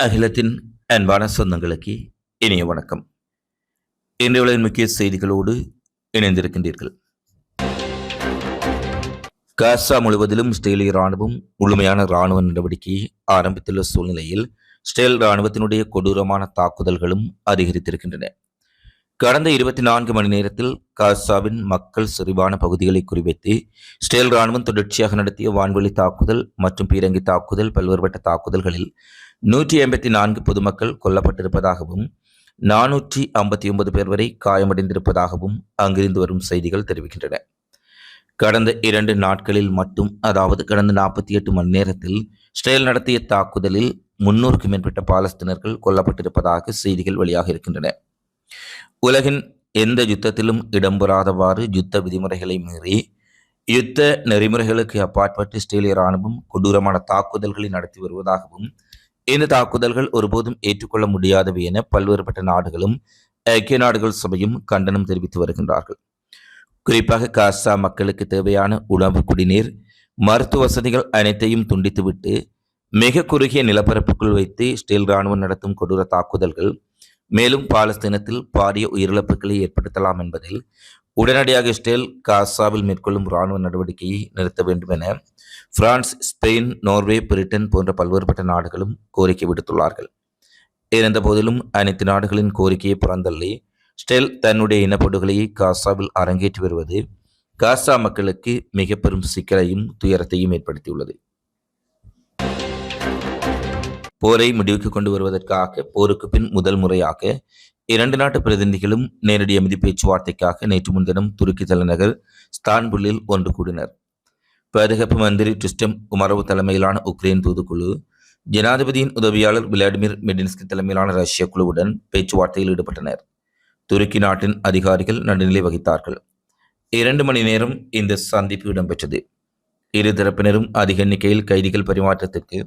அகிலத்தின் அன்பான சொந்தங்களுக்கு இனிய வணக்கம். இன்றைய முக்கிய செய்திகளோடு இணைந்திருக்கின்றீர்கள். காசா முழுவதிலும் இஸ்ரேலிய ராணுவம் முழுமையான ராணுவ நடவடிக்கையை ஆரம்பித்துள்ள சூழ்நிலையில் இஸ்ரேல் ராணுவத்தினுடைய கொடூரமான தாக்குதல்களும் அதிகரித்திருக்கின்றன. கடந்த இருபத்தி நான்கு மணி நேரத்தில் காசாவின் மக்கள் செறிவான பகுதிகளை குறிவைத்து இஸ்ரேல் ராணுவம் தொடர்ச்சியாக நடத்திய வான்வெளி தாக்குதல் மற்றும் பீரங்கி தாக்குதல் பல்வேறுபட்ட தாக்குதல்களில் நூற்றி எண்பத்தி நான்கு பொதுமக்கள் கொல்லப்பட்டிருப்பதாகவும் நானூற்றி ஐம்பத்தி ஒன்பது பேர் வரை காயமடைந்திருப்பதாகவும் அங்கிருந்து வரும் செய்திகள் தெரிவிக்கின்றன. கடந்த இரண்டு நாட்களில் மட்டும் அதாவது கடந்த நாற்பத்தி எட்டு மணி நேரத்தில் இஸ்ரேல் நடத்திய தாக்குதலில் முன்னூறுக்கும் மேற்பட்ட பாலஸ்தீனர்கள் கொல்லப்பட்டிருப்பதாக செய்திகள் வெளியாக இருக்கின்றன உலகின் எந்த யுத்தத்திலும் இடம்பெறாதவாறு யுத்த விதிமுறைகளை மீறி யுத்த நெறிமுறைகளுக்கு அப்பாற்பட்டு இஸ்ரேலிய ராணுவம் கொடூரமான தாக்குதல்களை நடத்தி வருவதாகவும் இந்த தாக்குதல்கள் ஒருபோதும் ஏற்றுக்கொள்ள முடியாதவை என பல்வேறுபட்ட நாடுகளும் ஐக்கிய நாடுகள் சபையும் கண்டனம் தெரிவித்து வருகின்றார்கள். குறிப்பாக காசா மக்களுக்கு தேவையான உணவு குடிநீர் மருத்துவ வசதிகள் அனைத்தையும் துண்டித்துவிட்டு மிக குறுகிய நிலப்பரப்புக்குள் வைத்து ஸ்டீல் ராணுவம் நடத்தும் கொடூர தாக்குதல்கள் மேலும் பாலஸ்தீனத்தில் பாரிய உயிரிழப்புகளை ஏற்படுத்தலாம் என்பதில் உடனடியாக இஸ்ரேல் காசாவில் மேற்கொள்ளும் இராணுவ நடவடிக்கையை நிறுத்த வேண்டும் என பிரான்ஸ் ஸ்பெயின் நோர்வே பிரிட்டன் போன்ற பல்வேறுபட்ட நாடுகளும் கோரிக்கை விடுத்துள்ளார்கள். இருந்த போதிலும் அனைத்து நாடுகளின் கோரிக்கையை புறந்தள்ளி ஸ்டெல் தன்னுடைய இனப்படுகொலையை காசாவில் அரங்கேற்றி வருவது காசா மக்களுக்கு மிக பெரும் சிக்கலையும் துயரத்தையும் ஏற்படுத்தியுள்ளது. போரை முடிவுக்கு கொண்டு வருவதற்காக போருக்கு பின் முதல் முறையாக இரண்டு நாட்டு பிரதிநிதிகளும் நேரடி அமைதி பேச்சுவார்த்தைக்காக நேற்று முன்தினம் துருக்கி தலைநகர் ஸ்தான்புல்லில் ஒன்று கூடினர். பாதுகாப்பு மந்திரி டிஸ்டம் உமரவு தலைமையிலான உக்ரைன் தூதுக்குழு ஜனாதிபதியின் உதவியாளர் விளாடிமிர் மெடின்ஸ்கி தலைமையிலான ரஷ்ய குழுவுடன் பேச்சுவார்த்தையில் ஈடுபட்டனர். துருக்கி நாட்டின் அதிகாரிகள் நடுநிலை வகித்தார்கள். இரண்டு மணி நேரம் இந்த சந்திப்பு இடம்பெற்றது. இரு தரப்பினரும் அதிக எண்ணிக்கையில் கைதிகள் பரிமாற்றத்திற்கு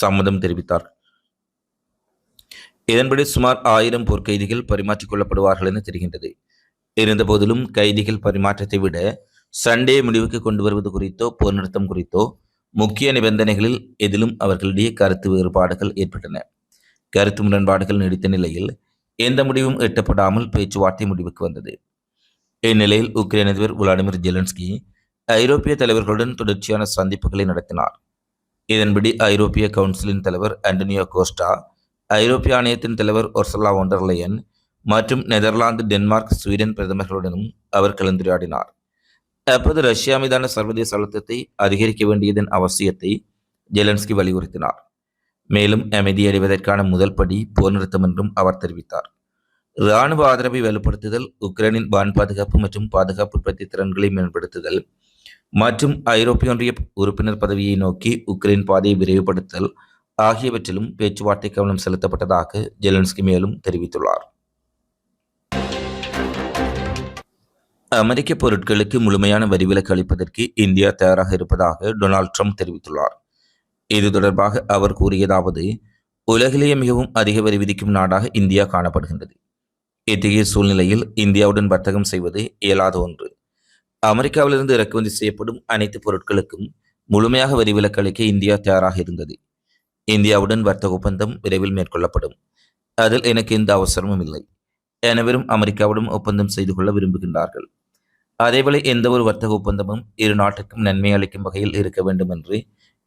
சம்மதம் தெரிவித்தார். இதன்படி சுமார் ஆயிரம் போர்க்கைதிகள் பரிமாற்றிக்கொள்ளப்படுவார்கள் பரிமாற்றிக் கொள்ளப்படுவார்கள் என தெரிகின்றது. இருந்தபோதிலும் கைதிகள் பரிமாற்றத்தை விட சண்டே முடிவுக்கு கொண்டு வருவது குறித்தோ போர் நிறுத்தம் குறித்தோ முக்கிய நிபந்தனைகளில் எதிலும் அவர்களிடையே கருத்து வேறுபாடுகள் ஏற்பட்டன. கருத்து முரண்பாடுகள் நீடித்த நிலையில் எந்த முடிவும் எட்டப்படாமல் பேச்சுவார்த்தை முடிவுக்கு வந்தது. இந்நிலையில் உக்ரைன் அதிபர் விளாடிமிர் ஜெலன்ஸ்கி ஐரோப்பிய தலைவர்களுடன் தொடர்ச்சியான சந்திப்புகளை நடத்தினார். இதன்படி ஐரோப்பிய கவுன்சிலின் தலைவர் ஆண்டனியோ கோஸ்டா ஐரோப்பிய ஆணையத்தின் தலைவர் ஒர்சலா ஒண்டர்லையன் மற்றும் நெதர்லாந்து டென்மார்க் ஸ்வீடன் பிரதமர்களுடனும் அவர் கலந்துரையாடினார். அப்போது ரஷ்யா மீதான சர்வதேச அழுத்தத்தை அதிகரிக்க வேண்டியதன் அவசியத்தை ஜெலன்ஸ்கி வலியுறுத்தினார். மேலும் அமைதி அடைவதற்கான முதல் படி போர் நிறுத்தம் என்றும் அவர் தெரிவித்தார். இராணுவ ஆதரவை வலுப்படுத்துதல் உக்ரைனின் வான் பாதுகாப்பு மற்றும் பாதுகாப்பு உற்பத்தி திறன்களை மேம்படுத்துதல் மற்றும் ஐரோப்பிய ஒன்றிய உறுப்பினர் பதவியை நோக்கி உக்ரைன் பாதையை விரைவுபடுத்தல் ஆகியவற்றிலும் பேச்சுவார்த்தை கவனம் செலுத்தப்பட்டதாக ஜெலன்ஸ்கி மேலும் தெரிவித்துள்ளார். அமெரிக்க பொருட்களுக்கு முழுமையான வரிவிலக்கு அளிப்பதற்கு இந்தியா தயாராக இருப்பதாக டொனால்ட் ட்ரம்ப் தெரிவித்துள்ளார். இது தொடர்பாக அவர் கூறியதாவது உலகிலேயே மிகவும் அதிக வரி விதிக்கும் நாடாக இந்தியா காணப்படுகின்றது. இத்தகைய சூழ்நிலையில் இந்தியாவுடன் வர்த்தகம் செய்வது இயலாத ஒன்று. அமெரிக்காவிலிருந்து இறக்குமதி செய்யப்படும் அனைத்து பொருட்களுக்கும் முழுமையாக வரி விலக்கு அளிக்க இந்தியா தயாராக இருந்தது. இந்தியாவுடன் வர்த்தக ஒப்பந்தம் விரைவில் மேற்கொள்ளப்படும். அதில் எனக்கு எந்த அவசரமும் இல்லை. அனைவரும் அமெரிக்காவுடன் ஒப்பந்தம் செய்து கொள்ள விரும்புகின்றார்கள். அதேவேளை எந்த ஒரு வர்த்தக ஒப்பந்தமும் இரு நாட்டுக்கும் நன்மை அளிக்கும் வகையில் இருக்க வேண்டும் என்று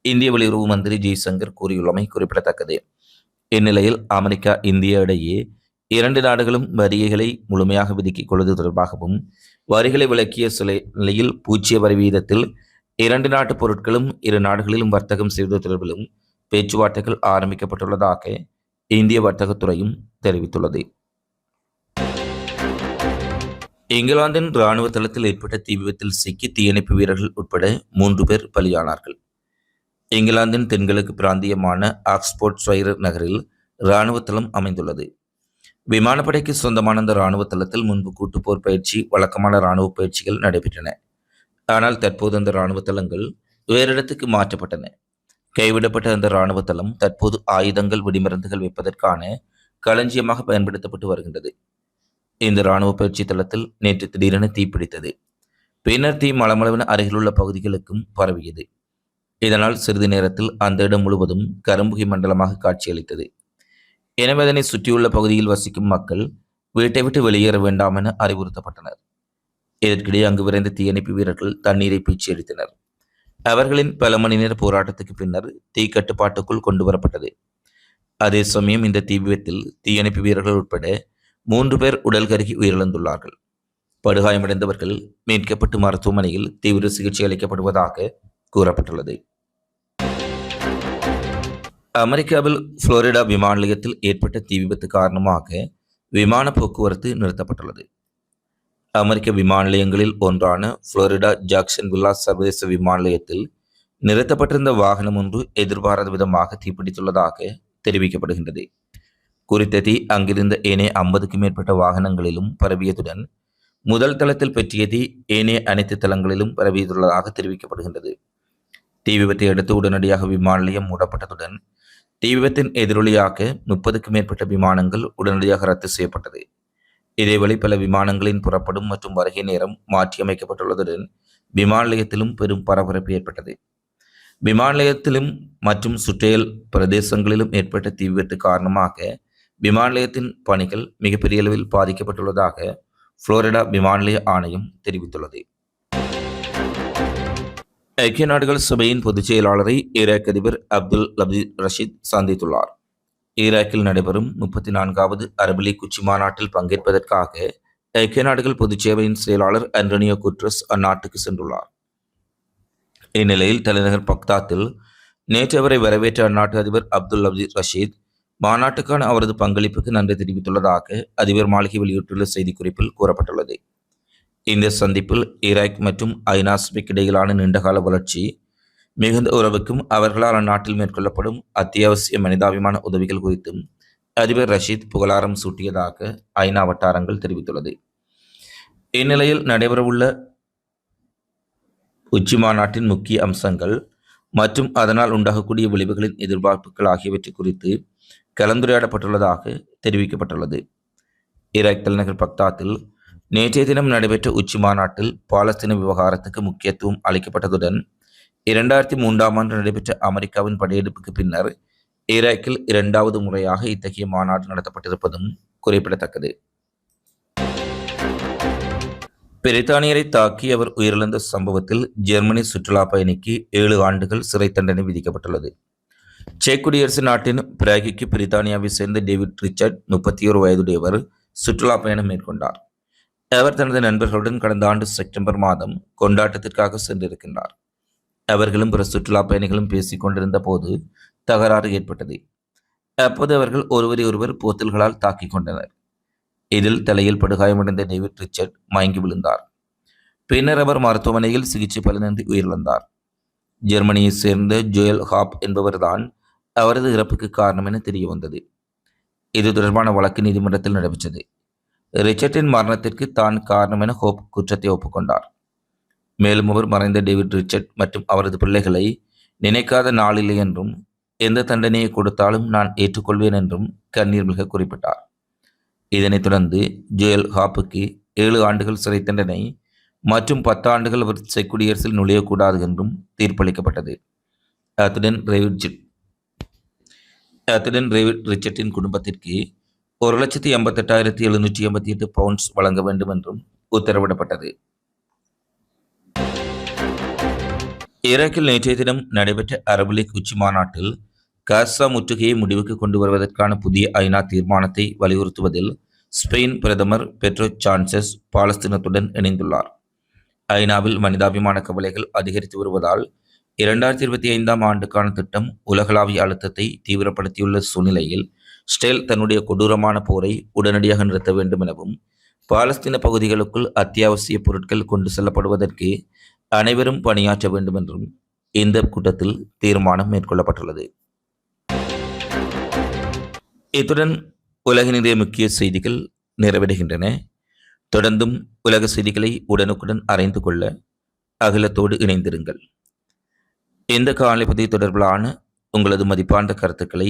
இந்திய வெளியுறவு மந்திரி ஜெய்சங்கர் கூறியுள்ளமை குறிப்பிடத்தக்கது. இந்நிலையில் அமெரிக்கா இந்தியா இடையே இரண்டு நாடுகளும் வரிகளை முழுமையாக விதிக்கிக் கொள்வது தொடர்பாகவும் வரிகளை விளக்கிய சிலை நிலையில் பூஜ்ய வரி வீதத்தில் இரண்டு நாட்டு பொருட்களும் இரு நாடுகளிலும் வர்த்தகம் செய்வது தொடர்பிலும் பேச்சுவார்த்தைகள் ஆரம்பிக்கப்பட்டுள்ளதாக இந்திய வர்த்தகத்துறையும் தெரிவித்துள்ளது. இங்கிலாந்தின் இராணுவ தளத்தில் ஏற்பட்ட தீ விபத்தில் சிக்கி தீயணைப்பு வீரர்கள் உட்பட மூன்று பேர் பலியானார்கள். இங்கிலாந்தின் தென்கிழக்கு பிராந்தியமான ஆக்ஸ்போர்ட் ஸ்வைரர் நகரில் இராணுவ தளம் அமைந்துள்ளது. விமானப்படைக்கு சொந்தமான அந்த இராணுவ தளத்தில் முன்பு கூட்டுப்போர் பயிற்சி வழக்கமான இராணுவ பயிற்சிகள் நடைபெற்றன. ஆனால் தற்போது அந்த இராணுவ தளங்கள் வேறு இடத்துக்கு மாற்றப்பட்டன. கைவிடப்பட்ட அந்த இராணுவ தளம் தற்போது ஆயுதங்கள் வெடிமருந்துகள் வைப்பதற்கான களஞ்சியமாக பயன்படுத்தப்பட்டு வருகின்றது. இந்த இராணுவ பயிற்சி தளத்தில் நேற்று திடீரென தீப்பிடித்தது பின்னர் தீ மளமளவென அருகிலுள்ள பகுதிகளுக்கும் பரவியது. இதனால் சிறிது நேரத்தில் அந்த இடம் முழுவதும் கரும்புகை மண்டலமாக காட்சியளித்தது. எனவே அதனை சுற்றியுள்ள பகுதியில் வசிக்கும் மக்கள் வீட்டை விட்டு வெளியேற வேண்டாம் என அறிவுறுத்தப்பட்டனர். இதற்கிடையே அங்கு விரைந்த தீயணைப்பு வீரர்கள் தண்ணீரை பீச்சி அடித்தனர். அவர்களின் பல மணி நேர போராட்டத்துக்கு பின்னர் தீ கட்டுப்பாட்டுக்குள் கொண்டு வரப்பட்டது. அதே சமயம் இந்த தீ விபத்தில் தீயணைப்பு வீரர்கள் உட்பட மூன்று பேர் உடல் கருகி உயிரிழந்துள்ளார்கள். படுகாயமடைந்தவர்கள் மீட்கப்பட்டு மருத்துவமனையில் தீவிர சிகிச்சை அளிக்கப்படுவதாக கூறப்பட்டுள்ளது. அமெரிக்காவில் புளோரிடா விமான நிலையத்தில் ஏற்பட்ட தீ விபத்து காரணமாக விமான போக்குவரத்து நிறுத்தப்பட்டுள்ளது. அமெரிக்க விமான நிலையங்களில் ஒன்றான புளோரிடா ஜாக்சன் வில்லா சர்வதேச விமான நிலையத்தில் நிறுத்தப்பட்டிருந்த வாகனம் ஒன்று எதிர்பாராத விதமாக தீப்பிடித்துள்ளதாக தெரிவிக்கப்படுகின்றது. குறித்த தீ அங்கிருந்த ஏனைய ஐம்பதுக்கும் மேற்பட்ட வாகனங்களிலும் பரவியதுடன் முதல் தளத்தில் பெற்றிய தீ ஏனைய அனைத்து தளங்களிலும் பரவியுள்ளதாக தெரிவிக்கப்படுகின்றது. தீ விபத்தை அடுத்து உடனடியாக விமான நிலையம் மூடப்பட்டதுடன் தீ விபத்தின் எதிரொலியாக முப்பதுக்கும் மேற்பட்ட விமானங்கள் உடனடியாக ரத்து செய்யப்பட்டது. இதேவேளை பல விமானங்களின் புறப்படும் மற்றும் வருகை நேரம் மாற்றியமைக்கப்பட்டுள்ளதுடன் விமான நிலையத்திலும் பெரும் பரபரப்பு ஏற்பட்டது. விமான நிலையத்திலும் மற்றும் சுற்றியல் பிரதேசங்களிலும் ஏற்பட்ட தீ விபத்து காரணமாக விமான நிலையத்தின் பணிகள் மிகப்பெரிய அளவில் பாதிக்கப்பட்டுள்ளதாக புளோரிடா விமான நிலைய ஆணையம் தெரிவித்துள்ளது. ஐக்கிய நாடுகள் சபையின் பொதுச் செயலாளரை ஈராக் அதிபர் அப்துல் லபி ரஷீத் சந்தித்துள்ளார். ஈராக்கில் நடைபெறும் முப்பத்தி நான்காவது அரபு லீக் உச்சி மாநாட்டில் பங்கேற்பதற்காக ஐக்கிய நாடுகள் பொதுச் சேவையின் செயலாளர் அன்டனியோ குட்ரஸ் அந்நாட்டுக்கு சென்றுள்ளார். இந்நிலையில் தலைநகர் பக்தாத்தில் நேற்று அவரை வரவேற்ற அந்நாட்டு அதிபர் அப்துல் அப்தி ரஷீத் மாநாட்டுக்கான அவரது பங்களிப்புக்கு நன்றி தெரிவித்துள்ளதாக அதிபர் மாளிகை வெளியிட்டுள்ள செய்திக்குறிப்பில் கூறப்பட்டுள்ளது. இந்த சந்திப்பில் ஈராக் மற்றும் ஐநாஸ்பிக் இடையிலான நீண்டகால வளர்ச்சி மிகுந்த உறவுக்கும் அவர்களால் அந்நாட்டில் மேற்கொள்ளப்படும் அத்தியாவசிய மனிதாபிமான உதவிகள் குறித்தும் அதிபர் ரஷீத் புகழாரம் சூட்டியதாக ஐநா வட்டாரங்கள் தெரிவித்துள்ளது. இந்நிலையில் நடைபெறவுள்ள உச்சி மாநாட்டின் முக்கிய அம்சங்கள் மற்றும் அதனால் உண்டாகக்கூடிய விளைவுகளின் எதிர்பார்ப்புகள் ஆகியவற்றை குறித்து கலந்துரையாடப்பட்டுள்ளதாக தெரிவிக்கப்பட்டுள்ளது. ஈராக் தலைநகர் பக்தாத்தில் நேற்றைய தினம் நடைபெற்ற உச்சி மாநாட்டில் பாலஸ்தீன விவகாரத்துக்கு முக்கியத்துவம் அளிக்கப்பட்டதுடன் இரண்டாயிரத்தி மூன்றாம் ஆண்டு நடைபெற்ற அமெரிக்காவின் படையெடுப்புக்கு பின்னர் ஈராக்கில் இரண்டாவது முறையாக இத்தகைய மாநாடு நடத்தப்பட்டிருப்பதும் குறிப்பிடத்தக்கது. பிரித்தானியரை தாக்கி அவர் உயிரிழந்த சம்பவத்தில் ஜெர்மனி சுற்றுலா பயணிக்கு ஏழு ஆண்டுகள் சிறை தண்டனை விதிக்கப்பட்டுள்ளது. செக் குடியரசு நாட்டின் பிராகிக்கு பிரித்தானியாவை சேர்ந்த டேவிட் ரிச்சர்ட் முப்பத்தி ஒரு வயதுடையவர் சுற்றுலா பயணம் மேற்கொண்டார். அவர் தனது நண்பர்களுடன் கடந்த ஆண்டு செப்டம்பர் மாதம் கொண்டாட்டத்திற்காக சென்றிருக்கின்றார். அவர்களும் பிற சுற்றுலா பயணிகளும் பேசிக் கொண்டிருந்த போது தகராறு ஏற்பட்டது. அப்போது அவர்கள் ஒருவரை ஒருவர் போத்தல்களால் தாக்கிக் கொண்டனர். இதில் தலையில் படுகாயமடைந்த டேவிட் ரிச்சர்ட் மயங்கி விழுந்தார். பின்னர் அவர் மருத்துவமனையில் சிகிச்சை பலனின்றி உயிரிழந்தார். ஜெர்மனியைச் சேர்ந்த ஜோயல் ஹாப் என்பவர்தான் அவரது இறப்புக்கு காரணம் என தெரிய வந்தது இது தொடர்பான வழக்கு நீதிமன்றத்தில் நடைபெற்றது. ரிச்சர்டின் மரணத்திற்கு தான் காரணம் என ஹோப் குற்றத்தை ஒப்புக்கொண்டார். மேலும் அவர் மறைந்த டேவிட் ரிச்சர்ட் மற்றும் அவரது பிள்ளைகளை நினைக்காத நாளில்லை என்றும் எந்த தண்டனையை கொடுத்தாலும் நான் ஏற்றுக்கொள்வேன் என்றும் கண்ணீர் மிக குறிப்பிட்டார். இதனைத் தொடர்ந்து ஜுயல் ஹாப்புக்கு ஏழு ஆண்டுகள் சிறை தண்டனை மற்றும் பத்து ஆண்டுகள் அவர் குடியரசில் நுழையக்கூடாது என்றும் தீர்ப்பளிக்கப்பட்டது. அத்துடன் ரேவிட் அத்துடன் ரேவிட் ரிச்சர்டின் குடும்பத்திற்கு ஒரு லட்சத்தி எண்பத்தெட்டாயிரத்தி எழுநூற்றி எண்பத்தி எட்டு பவுண்ட்ஸ் வழங்க வேண்டும் என்றும் உத்தரவிடப்பட்டது. ஈராக்கில் நேற்றைய தினம் நடைபெற்ற அரபு லீக் உச்சி மாநாட்டில் காசா முற்றுகையை முடிவுக்கு கொண்டு வருவதற்கான புதிய ஐநா தீர்மானத்தை வலியுறுத்துவதில் ஸ்பெயின் பிரதமர் பெட்ரோ சான்சஸ் பாலஸ்தீனத்துடன் இணைந்துள்ளார். ஐநாவில் மனிதாபிமான கவலைகள் அதிகரித்து வருவதால் இரண்டாயிரத்தி இருபத்தி ஐந்தாம் ஆண்டுக்கான திட்டம் உலகளாவிய அழுத்தத்தை தீவிரப்படுத்தியுள்ள சூழ்நிலையில் ஸ்டேல் தன்னுடைய கொடூரமான போரை உடனடியாக நிறுத்த வேண்டும் எனவும் பாலஸ்தீன பகுதிகளுக்குள் அத்தியாவசிய பொருட்கள் கொண்டு செல்லப்படுவதற்கு அனைவரும் பணியாற்ற வேண்டும் என்றும் இந்த கூட்டத்தில் தீர்மானம் மேற்கொள்ளப்பட்டுள்ளது. இத்துடன் உலகினுடைய முக்கிய செய்திகள் நிறைவடைகின்றன. தொடர்ந்தும் உலக செய்திகளை உடனுக்குடன் அறிந்து கொள்ள அகிலத்தோடு இணைந்திருங்கள். இந்த காலைப்பதி தொடர்பிலான உங்களது மதிப்பார்ந்த கருத்துக்களை